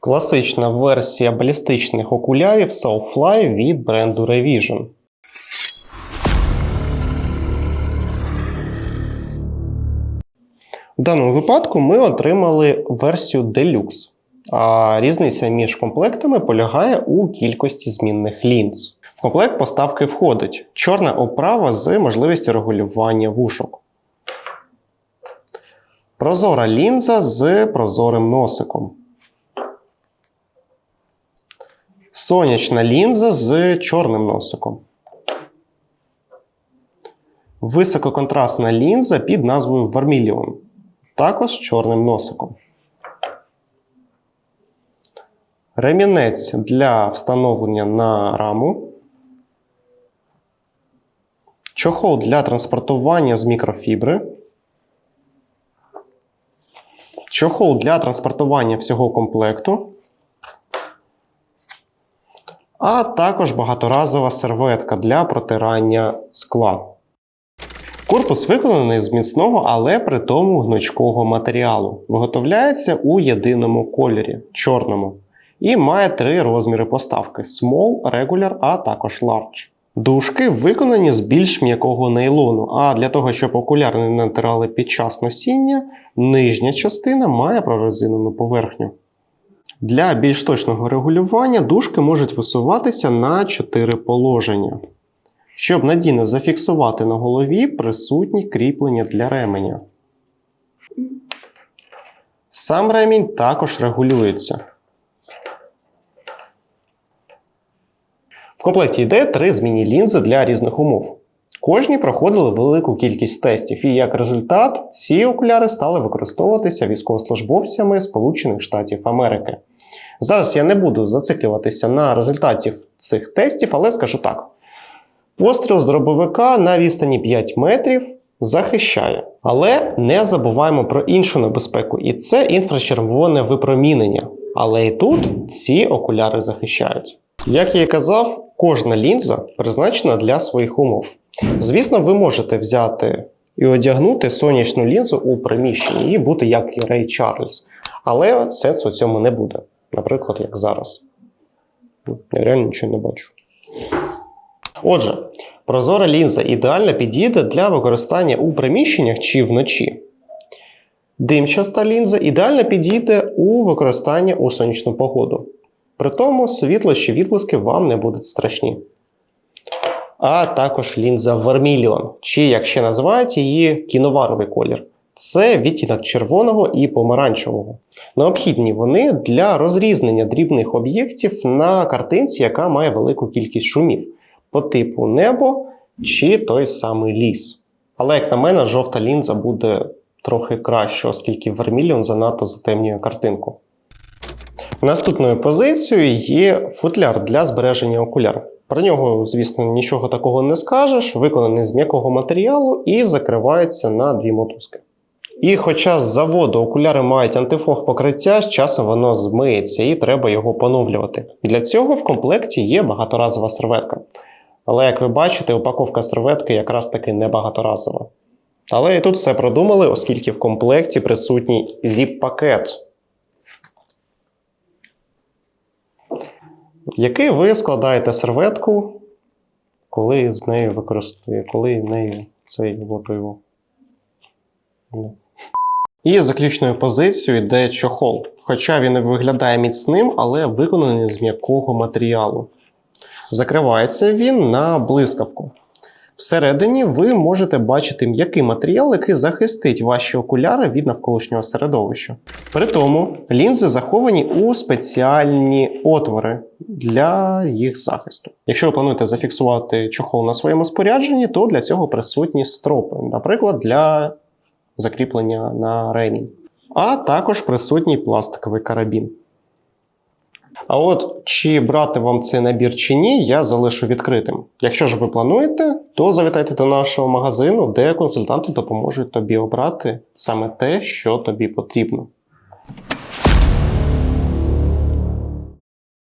Класична версія балістичних окулярів Soulfly від бренду Revision. В даному випадку ми отримали версію Deluxe, а різниця між комплектами полягає у кількості змінних лінз. В комплект поставки входить чорна оправа з можливістю регулювання вушок. Прозора лінза з прозорим носиком. Сонячна лінза з чорним носиком. Висококонтрастна лінза під назвою Vermilion, також з чорним носиком. Ремінець для встановлення на раму. Чохол для транспортування з мікрофібри. Чохол для транспортування всього комплекту. А також багаторазова серветка для протирання скла. Корпус виконаний з міцного, але при тому гнучкого матеріалу. Виготовляється у єдиному кольорі чорному. І має три розміри поставки: Small, Regular, а також Large. Дужки виконані з більш м'якого нейлону, а для того, щоб окуляри не натирали під час носіння, нижня частина має прорезинену поверхню. Для більш точного регулювання дужки можуть висуватися на 4 положення. Щоб надійно зафіксувати на голові присутні кріплення для ременя. Сам ремінь також регулюється. В комплекті йде три змінні лінзи для різних умов. Кожні проходили велику кількість тестів, і як результат, ці окуляри стали використовуватися військовослужбовцями Сполучених Штатів Америки. Зараз я не буду зациклюватися на результатів цих тестів, але скажу так: постріл з дробовика на відстані 5 метрів захищає. Але не забуваємо про іншу небезпеку, і це інфрачервоне випромінення. Але і тут ці окуляри захищають. Як я і казав, кожна лінза призначена для своїх умов. Звісно, ви можете взяти і одягнути сонячну лінзу у приміщенні і бути як і Рей Чарльз. Але сенсу у цьому не буде. Наприклад, як зараз. Ну, Я реально нічого не бачу. Отже, прозора лінза ідеально підійде для використання у приміщеннях чи вночі. Димчаста лінза ідеально підійде у використанні у сонячну погоду. При тому світло чи відблиски вам не будуть страшні. А також лінза Vermilion, чи як ще називають її кіноваровий колір. Це відтінок червоного і помаранчевого. Необхідні вони для розрізнення дрібних об'єктів на картинці, яка має велику кількість шумів, по типу небо чи той самий ліс. Але, як на мене, жовта лінза буде трохи краще, оскільки Vermilion занадто затемнює картинку. Наступною позицією є футляр для збереження окуляр. Про нього, звісно, нічого такого не скажеш, виконаний з м'якого матеріалу і закривається на дві мотузки. І хоча з заводу окуляри мають антифог покриття, з часом воно змиється і треба його поновлювати. Для цього в комплекті є багаторазова серветка. Але як ви бачите, упаковка серветки якраз таки не багаторазова. Але і тут все продумали, оскільки в комплекті присутній зіп-пакет, який ви складаєте серветку, коли з нею використовуєте, коли нею цей. Ну. І заключною позицією йде чохол. Хоча він і виглядає міцним, але виконаний з м'якого матеріалу. Закривається він на блискавку. Всередині ви можете бачити м'який матеріал, який захистить ваші окуляри від навколишнього середовища. При тому лінзи заховані у спеціальні отвори для їх захисту. Якщо ви плануєте зафіксувати чохол на своєму спорядженні, то для цього присутні стропи, наприклад, для закріплення на ремінь. А також присутній пластиковий карабін. А от чи брати вам цей набір чи ні, я залишу відкритим. Якщо ж ви плануєте, то завітайте до нашого магазину, де консультанти допоможуть тобі обрати саме те, що тобі потрібно.